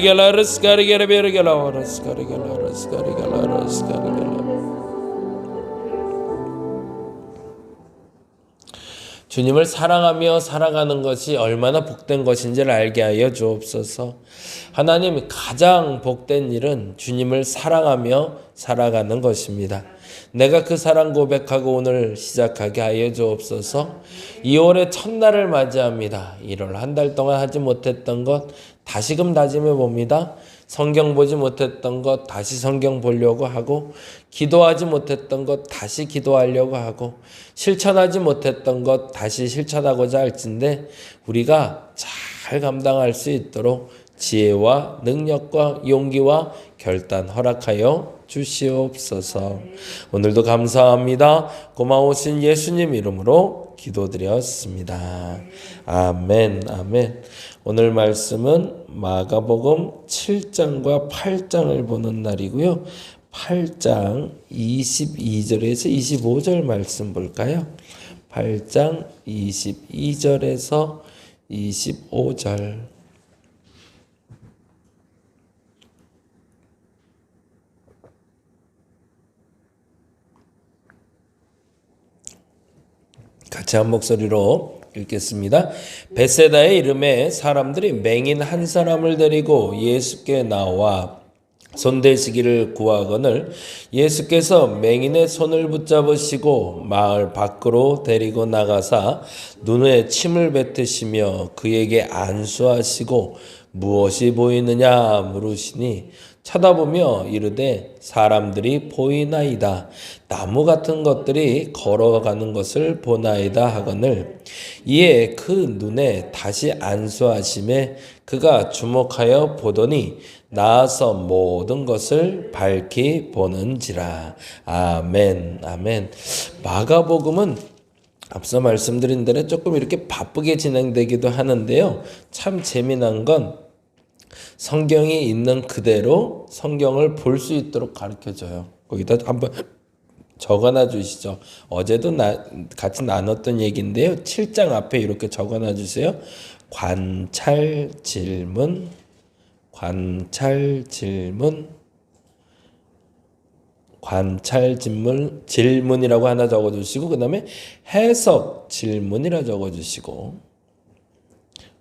Galaras, Garigara, Bergalaras, Garigalaras, Garigalaras, Garigalaras. 주님을 사랑하며 살아가는 것이 얼마나 복된 것인지를 알게 하여 주옵소서. 하나님 가장 복된 일은 주님을 사랑하며 살아가는 것입니다. 내가 그 사랑 고백하고 오늘 시작하게 하여 주옵소서. 2월의 첫날을 맞이합니다. 1월 한 달 동안 하지 못했던 것 다시금 다짐해 봅니다. 성경 보지 못했던 것 다시 성경 보려고 하고 기도하지 못했던 것 다시 기도하려고 하고 실천하지 못했던 것 다시 실천하고자 할진데 우리가 잘 감당할 수 있도록 지혜와 능력과 용기와 결단 허락하여 주시옵소서. 오늘도 감사합니다. 고마우신 예수님 이름으로 기도드렸습니다. 아멘, 아멘. 오늘 말씀은 마가복음 7장과 8장을 보는 날이고요. 8장 22절에서 25절 말씀 볼까요? 8장 22절에서 25절. 같이 한 목소리로 읽겠습니다. 베세다의 이름에 사람들이 맹인 한 사람을 데리고 예수께 나와 손대시기를 구하거늘 예수께서 맹인의 손을 붙잡으시고 마을 밖으로 데리고 나가사 눈에 침을 뱉으시며 그에게 안수하시고 무엇이 보이느냐 물으시니 쳐다보며 이르되 사람들이 보이나이다. 나무 같은 것들이 걸어가는 것을 보나이다 하거늘 이에 그 눈에 다시 안수하심에 그가 주목하여 보더니 나아서 모든 것을 밝히 보는지라. 아멘, 아멘. 마가복음은 앞서 말씀드린 대로 조금 이렇게 바쁘게 진행되기도 하는데요. 참 재미난 건 성경이 있는 그대로 성경을 볼 수 있도록 가르쳐 줘요. 거기다 한번 적어놔 주시죠. 어제도 나, 같이 나눴던 얘기인데요. 7장 앞에 이렇게 적어놔 주세요. 관찰 질문, 관찰 질문, 관찰 질문, 질문이라고 하나 적어 주시고, 그 다음에 해석 질문이라 적어 주시고,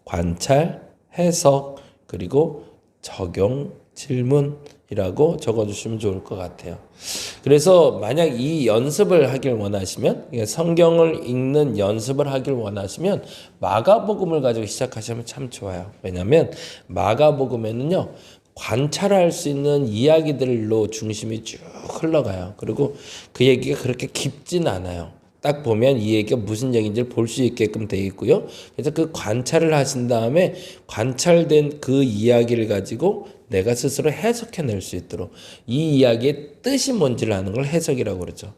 관찰, 해석, 그리고 적용 질문이라고 적어주시면 좋을 것 같아요. 그래서 만약 이 연습을 하길 원하시면 성경을 읽는 연습을 하길 원하시면 마가복음을 가지고 시작하시면 참 좋아요. 왜냐하면 마가복음에는요 관찰할 수 있는 이야기들로 중심이 쭉 흘러가요. 그리고 그 얘기가 그렇게 깊진 않아요. 딱 보면 이 얘기가 무슨 얘기인지를 볼 수 있게끔 되어 있고요. 그래서 그 관찰을 하신 다음에 관찰된 그 이야기를 가지고 내가 스스로 해석해낼 수 있도록 이 이야기의 뜻이 뭔지를 아는 걸 해석이라고 그러죠.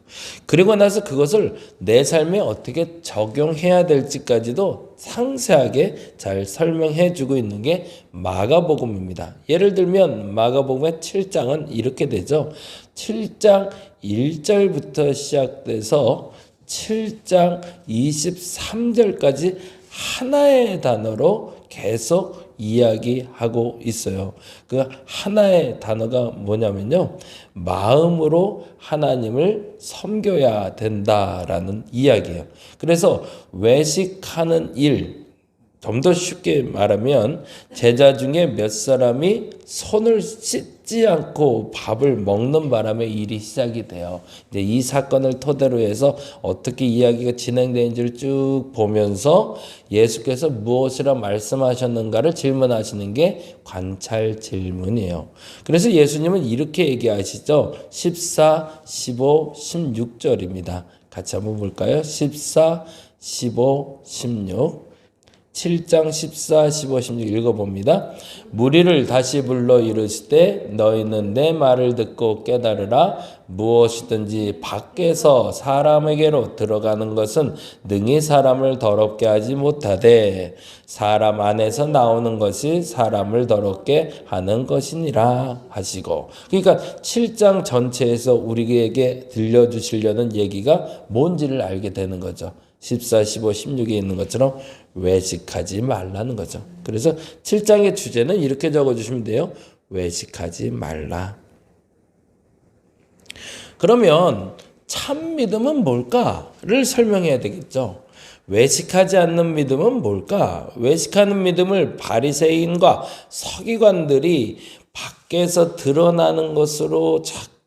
그리고 나서 그것을 내 삶에 어떻게 적용해야 될지까지도 상세하게 잘 설명해 주고 있는 게 마가복음입니다. 예를 들면 마가복음의 7장은 이렇게 되죠. 7장 1절부터 시작돼서 7장 23절까지 하나의 단어로 계속 이야기하고 있어요. 그 하나의 단어가 뭐냐면요. 마음으로 하나님을 섬겨야 된다라는 이야기예요. 그래서 외식하는 일, 좀 더 쉽게 말하면 제자 중에 몇 사람이 손을 씻지 않고 밥을 먹는 바람에 일이 시작이 돼요. 이제 이 사건을 토대로 해서 어떻게 이야기가 진행되는지를 쭉 보면서 예수께서 무엇이라 말씀하셨는가를 질문하시는 게 관찰 질문이에요. 그래서 예수님은 이렇게 얘기하시죠. 14, 15, 16절입니다. 같이 한번 볼까요? 14, 15, 16. 7장 14, 15, 16 읽어봅니다. 무리를 다시 불러 이르시되 너희는 내 말을 듣고 깨달으라 무엇이든지 밖에서 사람에게로 들어가는 것은 능히 사람을 더럽게 하지 못하되 사람 안에서 나오는 것이 사람을 더럽게 하는 것이니라 하시고 그러니까 7장 전체에서 우리에게 들려주시려는 얘기가 뭔지를 알게 되는 거죠. 14, 15, 16에 있는 것처럼 외식하지 말라는 거죠. 그래서 7장의 주제는 이렇게 적어주시면 돼요. 외식하지 말라. 그러면 참 믿음은 뭘까를 설명해야 되겠죠. 외식하지 않는 믿음은 뭘까? 외식하는 믿음을 바리새인과 서기관들이 밖에서 드러나는 것으로 자꾸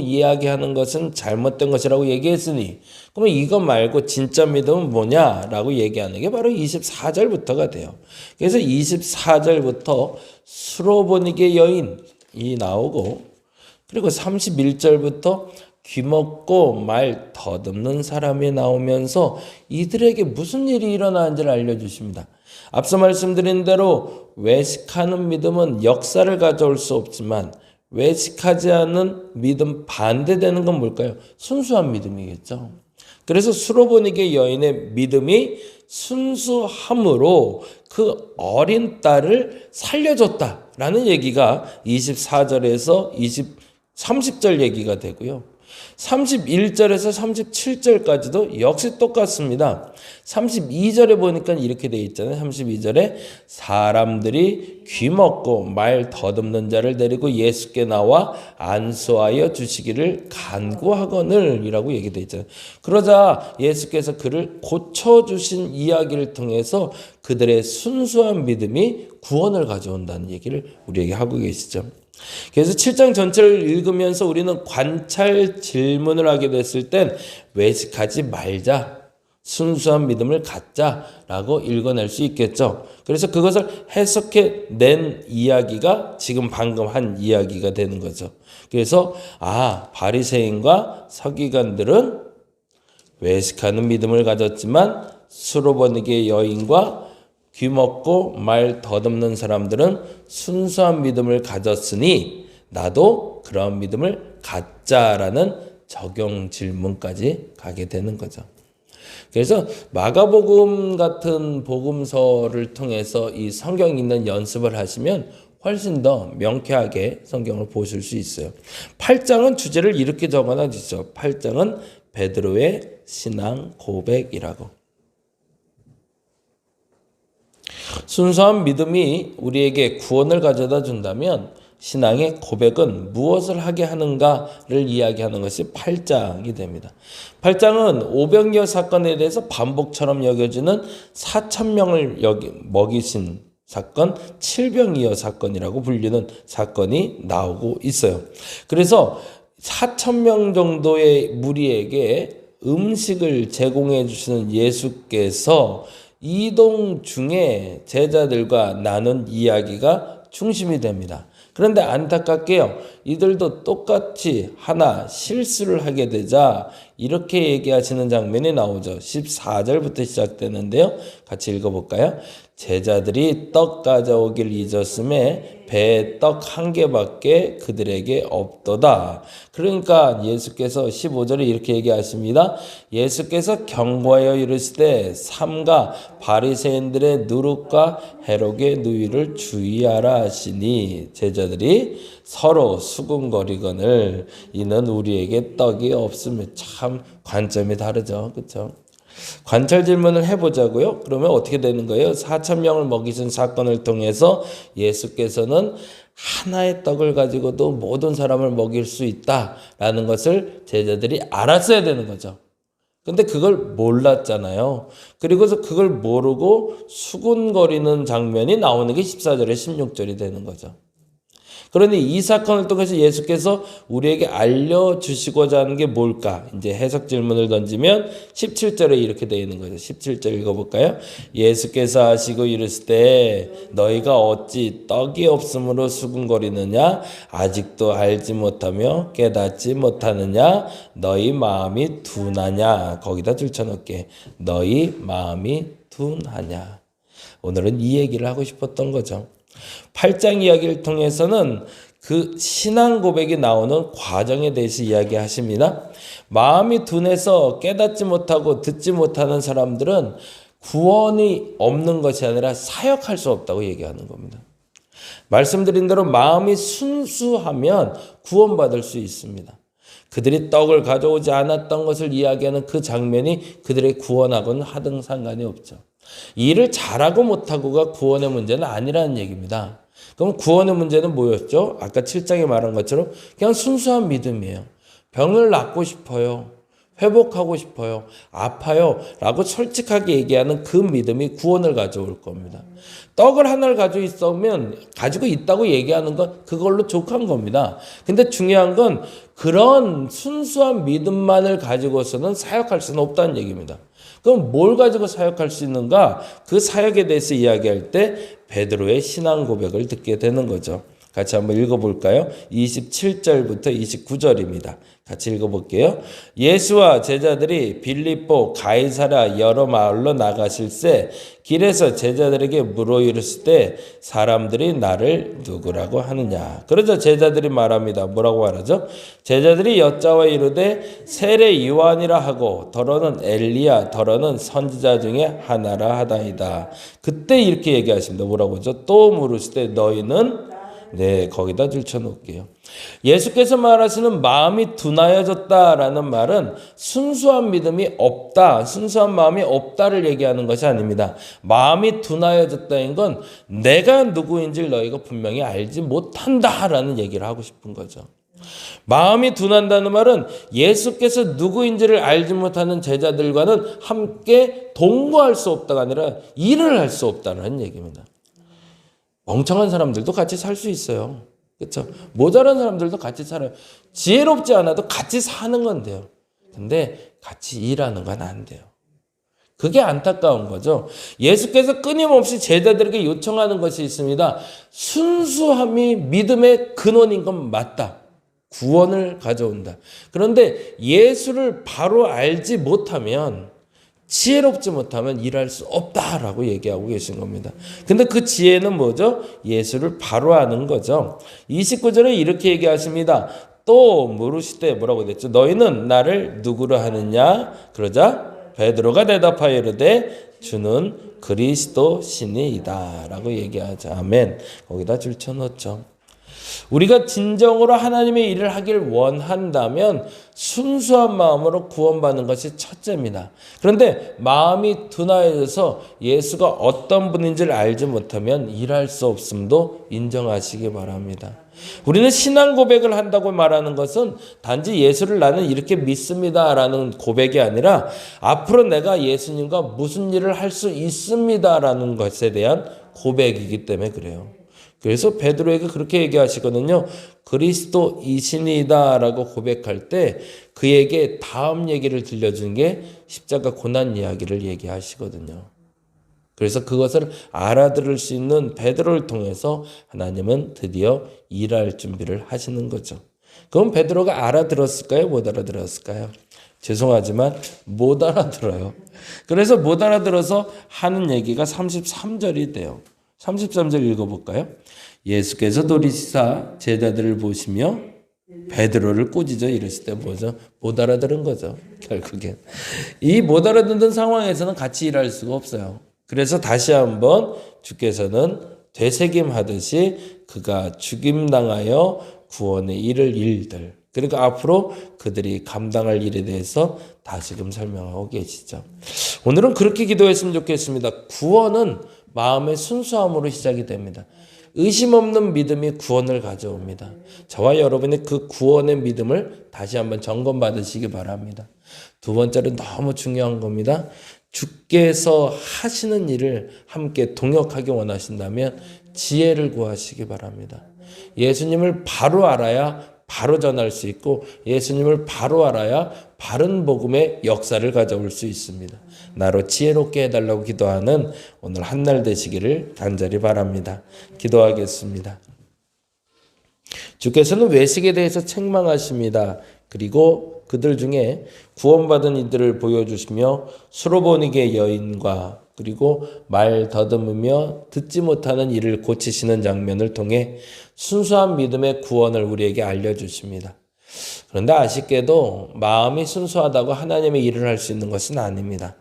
이야기하는 것은 잘못된 것이라고 얘기했으니 그러면 이것 말고 진짜 믿음은 뭐냐라고 얘기하는 게 바로 24절부터가 돼요. 그래서 24절부터 수로보니게 여인이 나오고 그리고 31절부터 귀먹고 말 더듬는 사람이 나오면서 이들에게 무슨 일이 일어나는지를 알려주십니다. 앞서 말씀드린 대로 외식하는 믿음은 역사를 가져올 수 없지만 외식하지 않는 믿음 반대되는 건 뭘까요? 순수한 믿음이겠죠. 그래서 수로보니게 여인의 믿음이 순수함으로 그 어린 딸을 살려줬다라는 얘기가 24절에서 20, 30절 얘기가 되고요. 31절에서 37절까지도 역시 똑같습니다. 32절에 보니까 이렇게 돼 있잖아요. 32절에 사람들이 귀 먹고 말 더듬는 자를 데리고 예수께 나와 안수하여 주시기를 간구하거늘 이라고 얘기돼 있잖아요. 그러자 예수께서 그를 고쳐 주신 이야기를 통해서 그들의 순수한 믿음이 구원을 가져온다는 얘기를 우리에게 하고 계시죠. 그래서 7장 전체를 읽으면서 우리는 관찰 질문을 하게 됐을 땐 외식하지 말자. 순수한 믿음을 갖자라고 읽어낼 수 있겠죠. 그래서 그것을 해석해 낸 이야기가 지금 방금 한 이야기가 되는 거죠. 그래서 아 바리새인과 서기관들은 외식하는 믿음을 가졌지만 수로버니게 여인과 귀먹고 말 더듬는 사람들은 순수한 믿음을 가졌으니 나도 그런 믿음을 갖자라는 적용 질문까지 가게 되는 거죠. 그래서 마가복음 같은 복음서를 통해서 이 성경 읽는 연습을 하시면 훨씬 더 명쾌하게 성경을 보실 수 있어요. 8장은 주제를 이렇게 적어놔 주죠. 8장은 베드로의 신앙 고백이라고. 순수한 믿음이 우리에게 구원을 가져다 준다면 신앙의 고백은 무엇을 하게 하는가를 이야기하는 것이 8장이 됩니다. 8장은 오병이어 사건에 대해서 반복처럼 여겨지는 4천 명을 여기 먹이신 사건, 칠병이어 사건이라고 불리는 사건이 나오고 있어요. 그래서 4천 명 정도의 무리에게 음식을 제공해 주시는 예수께서 이동 중에 제자들과 나눈 이야기가 중심이 됩니다. 그런데 안타깝게요. 이들도 똑같이 하나 실수를 하게 되자 이렇게 얘기하시는 장면이 나오죠. 14절부터 시작되는데요. 같이 읽어볼까요? 제자들이 떡 가져오길 잊었음에 배에 떡 한 개밖에 그들에게 없도다. 그러니까 예수께서 15절에 이렇게 얘기하십니다. 예수께서 경고하여 이르시되 삼가 바리새인들의 누룩과 해록의 누이를 주의하라 하시니 제자들이 서로 수군거리거늘 이는 우리에게 떡이 없으면 참 관점이 다르죠. 그렇죠? 관찰 질문을 해보자고요. 그러면 어떻게 되는 거예요? 4천 명을 먹이신 사건을 통해서 예수께서는 하나의 떡을 가지고도 모든 사람을 먹일 수 있다라는 것을 제자들이 알았어야 되는 거죠. 근데 그걸 몰랐잖아요. 그리고서 그걸 모르고 수군거리는 장면이 나오는 게 14절에 16절이 되는 거죠. 그러니 이 사건을 통해서 예수께서 우리에게 알려주시고자 하는 게 뭘까? 이제 해석 질문을 던지면 17절에 이렇게 되어 있는 거죠. 17절 읽어볼까요? 예수께서 하시고 이르시되 너희가 어찌 떡이 없으므로 수군거리느냐? 아직도 알지 못하며 깨닫지 못하느냐? 너희 마음이 둔하냐? 거기다 줄쳐놓게 너희 마음이 둔하냐? 오늘은 이 얘기를 하고 싶었던 거죠. 8장 이야기를 통해서는 그 신앙 고백이 나오는 과정에 대해서 이야기하십니다. 마음이 둔해서 깨닫지 못하고 듣지 못하는 사람들은 구원이 없는 것이 아니라 사역할 수 없다고 얘기하는 겁니다. 말씀드린 대로 마음이 순수하면 구원받을 수 있습니다. 그들이 떡을 가져오지 않았던 것을 이야기하는 그 장면이 그들의 구원하고는 하등 상관이 없죠. 일을 잘하고 못하고가 구원의 문제는 아니라는 얘기입니다. 그럼 구원의 문제는 뭐였죠? 아까 7장에 말한 것처럼 그냥 순수한 믿음이에요. 병을 낫고 싶어요. 회복하고 싶어요. 아파요. 라고 솔직하게 얘기하는 그 믿음이 구원을 가져올 겁니다. 떡을 하나를 가지고 있으면 가지고 있다고 얘기하는 건 그걸로 족한 겁니다. 근데 중요한 건 그런 순수한 믿음만을 가지고서는 사역할 수는 없다는 얘기입니다. 그럼 뭘 가지고 사역할 수 있는가? 그 사역에 대해서 이야기할 때 베드로의 신앙 고백을 듣게 되는 거죠. 같이 한번 읽어볼까요? 27절부터 29절입니다. 같이 읽어볼게요. 예수와 제자들이 빌립보 가이사라 여러 마을로 나가실새 길에서 제자들에게 물어 이르실 때 사람들이 나를 누구라고 하느냐. 그러자 제자들이 말합니다. 뭐라고 말하죠? 제자들이 여자와 이르되 세례 요한이라 하고 더러는 엘리야 더러는 선지자 중에 하나라 하다이다. 그때 이렇게 얘기하십니다. 뭐라고 하죠? 또 물으실 때 너희는 네, 거기다 들쳐놓을게요. 예수께서 말하시는 마음이 둔하여졌다라는 말은 순수한 믿음이 없다, 순수한 마음이 없다를 얘기하는 것이 아닙니다. 마음이 둔하여졌다는 건 내가 누구인지 너희가 분명히 알지 못한다라는 얘기를 하고 싶은 거죠. 마음이 둔한다는 말은 예수께서 누구인지를 알지 못하는 제자들과는 함께 동거할 수 없다가 아니라 일을 할 수 없다는 얘기입니다. 멍청한 사람들도 같이 살 수 있어요. 그렇죠? 모자란 사람들도 같이 살아요. 지혜롭지 않아도 같이 사는 건 돼요. 근데 같이 일하는 건 안 돼요. 그게 안타까운 거죠. 예수께서 끊임없이 제자들에게 요청하는 것이 있습니다. 순수함이 믿음의 근원인 건 맞다. 구원을 가져온다. 그런데 예수를 바로 알지 못하면 지혜롭지 못하면 일할 수 없다라고 얘기하고 계신 겁니다. 근데 그 지혜는 뭐죠? 예수를 바로 아는 거죠. 29절에 이렇게 얘기하십니다. 또 물으시되 뭐라고 됐죠? 너희는 나를 누구로 하느냐? 그러자 베드로가 대답하여 이르되 주는 그리스도 신이다라고 얘기하자. 아멘. 거기다 줄쳐 넣었죠. 우리가 진정으로 하나님의 일을 하길 원한다면 순수한 마음으로 구원받는 것이 첫째입니다. 그런데 마음이 둔하여져서 예수가 어떤 분인지를 알지 못하면 일할 수 없음도 인정하시기 바랍니다. 우리는 신앙 고백을 한다고 말하는 것은 단지 예수를 나는 이렇게 믿습니다라는 고백이 아니라 앞으로 내가 예수님과 무슨 일을 할 수 있습니다라는 것에 대한 고백이기 때문에 그래요. 그래서 베드로에게 그렇게 얘기하시거든요. 그리스도 이신이다라고 고백할 때 그에게 다음 얘기를 들려준 게 십자가 고난 이야기를 얘기하시거든요. 그래서 그것을 알아들을 수 있는 베드로를 통해서 하나님은 드디어 일할 준비를 하시는 거죠. 그럼 베드로가 알아들었을까요? 못 알아들었을까요? 죄송하지만 못 알아들어요. 그래서 못 알아들어서 하는 얘기가 33절이 돼요. 33절 읽어볼까요? 예수께서 도리시사 제자들을 보시며 베드로를 꾸짖어 이르실 때 뭐죠? 못 알아들은 거죠. 결국엔. 이 못 알아듣는 상황에서는 같이 일할 수가 없어요. 그래서 다시 한번 주께서는 되새김하듯이 그가 죽임당하여 구원의 일을 일들 그리고 앞으로 그들이 감당할 일에 대해서 다시금 설명하고 계시죠. 오늘은 그렇게 기도했으면 좋겠습니다. 구원은 마음의 순수함으로 시작이 됩니다. 의심 없는 믿음이 구원을 가져옵니다. 저와 여러분의 그 구원의 믿음을 다시 한번 점검 받으시기 바랍니다. 두 번째로 너무 중요한 겁니다. 주께서 하시는 일을 함께 동역하기 원하신다면 지혜를 구하시기 바랍니다. 예수님을 바로 알아야 바로 전할 수 있고 예수님을 바로 알아야 바른 복음의 역사를 가져올 수 있습니다. 나로 지혜롭게 해달라고 기도하는 오늘 한 날 되시기를 간절히 바랍니다. 기도하겠습니다. 주께서는 외식에 대해서 책망하십니다. 그리고 그들 중에 구원받은 이들을 보여주시며 수로보니게 여인과 그리고 말 더듬으며 듣지 못하는 일을 고치시는 장면을 통해 순수한 믿음의 구원을 우리에게 알려주십니다. 그런데 아쉽게도 마음이 순수하다고 하나님의 일을 할 수 있는 것은 아닙니다.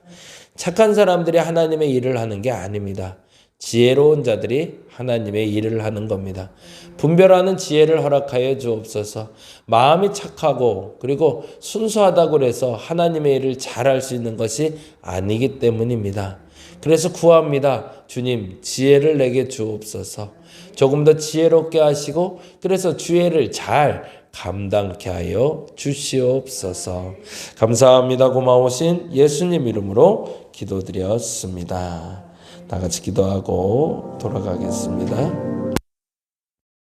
착한 사람들이 하나님의 일을 하는 게 아닙니다. 지혜로운 자들이 하나님의 일을 하는 겁니다. 분별하는 지혜를 허락하여 주옵소서. 마음이 착하고 그리고 순수하다고 해서 하나님의 일을 잘 할 수 있는 것이 아니기 때문입니다. 그래서 구합니다. 주님, 지혜를 내게 주옵소서. 조금 더 지혜롭게 하시고, 그래서 주의를 잘 감당케 하여 주시옵소서. 감사합니다. 고마우신 예수님 이름으로 기도드렸습니다. 다 같이 기도하고 돌아가겠습니다.